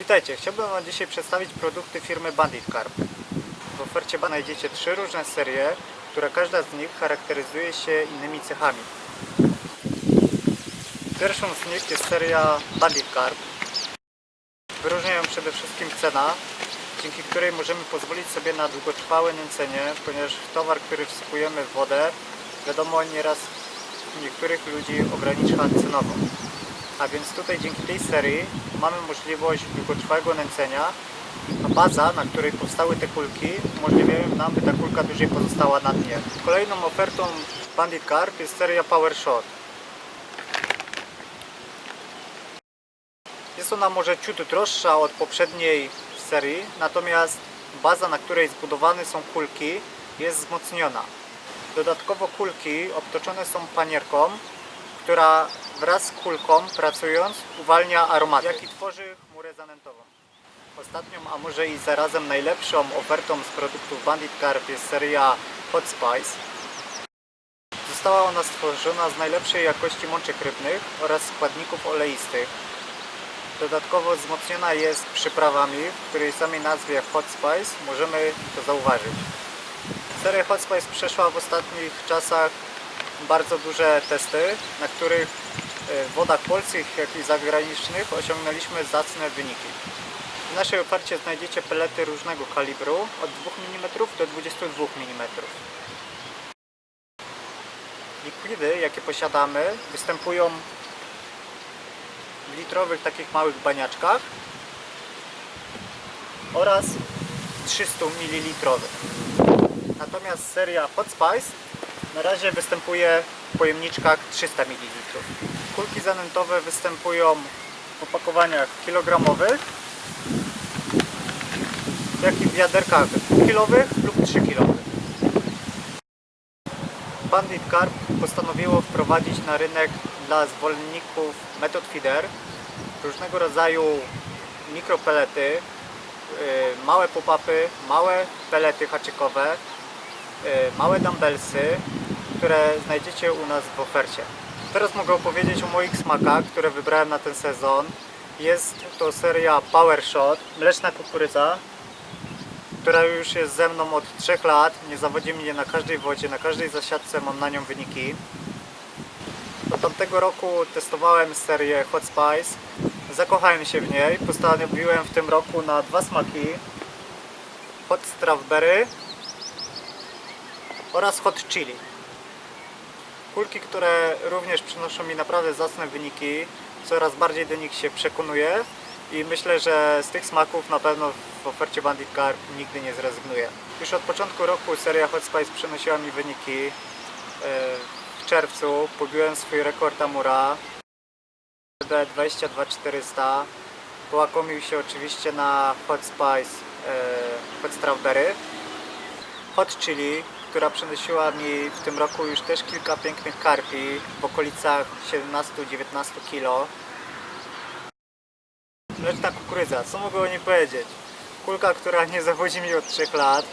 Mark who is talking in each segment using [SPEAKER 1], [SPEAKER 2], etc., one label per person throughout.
[SPEAKER 1] Witajcie, chciałbym Wam dzisiaj przedstawić produkty firmy Bandit Carp. W ofercie znajdziecie trzy różne serie, które każda z nich charakteryzuje się innymi cechami. Pierwszą z nich jest seria Bandit Carp. Wyróżnia ją przede wszystkim cena, dzięki której możemy pozwolić sobie na długotrwałe nęcenie, ponieważ towar, który wsypujemy w wodę, wiadomo nieraz niektórych ludzi ogranicza cenowo. A więc tutaj dzięki tej serii mamy możliwość długotrwałego nęcenia, a baza, na której powstały te kulki, umożliwiają nam, by ta kulka dłużej pozostała na dnie. Kolejną ofertą Bandit Carp jest seria Power Shot. Jest ona może ciut droższa od poprzedniej serii, natomiast baza, na której zbudowane są kulki, jest wzmocniona. Dodatkowo kulki obtoczone są panierką, która wraz z kulką pracując uwalnia aromat, jaki tworzy chmurę zanętową. Ostatnią, a może i zarazem najlepszą ofertą z produktów Bandit Carp jest seria Hot Spice. Została ona stworzona z najlepszej jakości mączek rybnych oraz składników oleistych. Dodatkowo wzmocniona jest przyprawami, w której samej nazwie Hot Spice możemy to zauważyć. Seria Hot Spice przeszła w ostatnich czasach bardzo duże testy, na których e, w wodach polskich, jak i zagranicznych osiągnęliśmy zacne wyniki. W naszej ofercie znajdziecie pelety różnego kalibru, od 2 mm do 22 mm. Likwidy, jakie posiadamy, występują w litrowych takich małych baniaczkach oraz 300 ml. Natomiast seria Hot Spice na razie występuje w pojemniczkach 300 ml. Kulki zanętowe występują w opakowaniach kilogramowych, jak i w wiaderkach kilowych lub 3 kilowych. Bandit Carp postanowiło wprowadzić na rynek dla zwolenników metod feeder różnego rodzaju mikropelety, yy, małe pop-upy, małe pelety haczykowe, yy, małe dumbbellsy, które znajdziecie u nas w ofercie. Teraz mogę opowiedzieć o moich smakach, które wybrałem na ten sezon. Jest to seria Power Shot, mleczna kukurydza, która już jest ze mną od 3 lat. Nie zawodzi mnie na każdej wodzie, na każdej zasiadce mam na nią wyniki. Do tamtego roku testowałem serię Hot Spice. Zakochałem się w niej. Postanowiłem w tym roku na dwa smaki. Hot Strawberry oraz Hot Chili. Kulki, które również przynoszą mi naprawdę zacne wyniki. Coraz bardziej do nich się przekonuję i myślę, że z tych smaków na pewno w ofercie Bandit Carp nigdy nie zrezygnuję. Już od początku roku seria Hot Spice przynosiła mi wyniki. E, W czerwcu pobiłem swój rekord Amura D 22400. Połakomił się oczywiście na Hot Spice e, Hot Strawberry. Hot Chili, która przynosiła mi w tym roku już też kilka pięknych karpi w okolicach 17-19 kg. Mleczna kukurydza, co mogę o niej powiedzieć? Kulka, która nie zawodzi mi od 3 lat.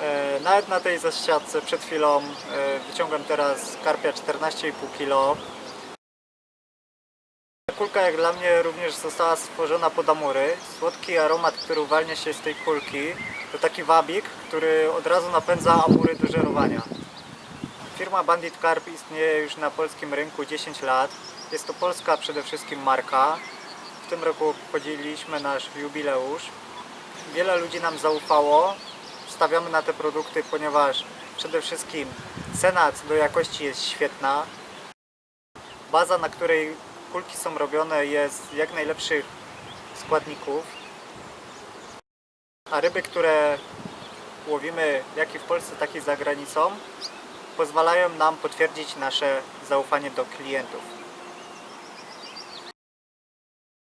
[SPEAKER 1] E, nawet na tej zasiadce przed chwilą e, wyciągam teraz karpia 14,5 kg. Kulka jak dla mnie również została stworzona pod amury. Słodki aromat, który uwalnia się z tej kulki to taki wabik, który od razu napędza amury do żerowania. Firma Bandit Carp istnieje już na polskim rynku 10 lat. Jest to polska przede wszystkim marka. W tym roku obchodziliśmy nasz jubileusz. Wiele ludzi nam zaufało. Stawiamy na te produkty, ponieważ przede wszystkim cena do jakości jest świetna. Baza, na której kulki są robione jest z jak najlepszych składników. A ryby, które łowimy jak i w Polsce, tak i za granicą, pozwalają nam potwierdzić nasze zaufanie do klientów.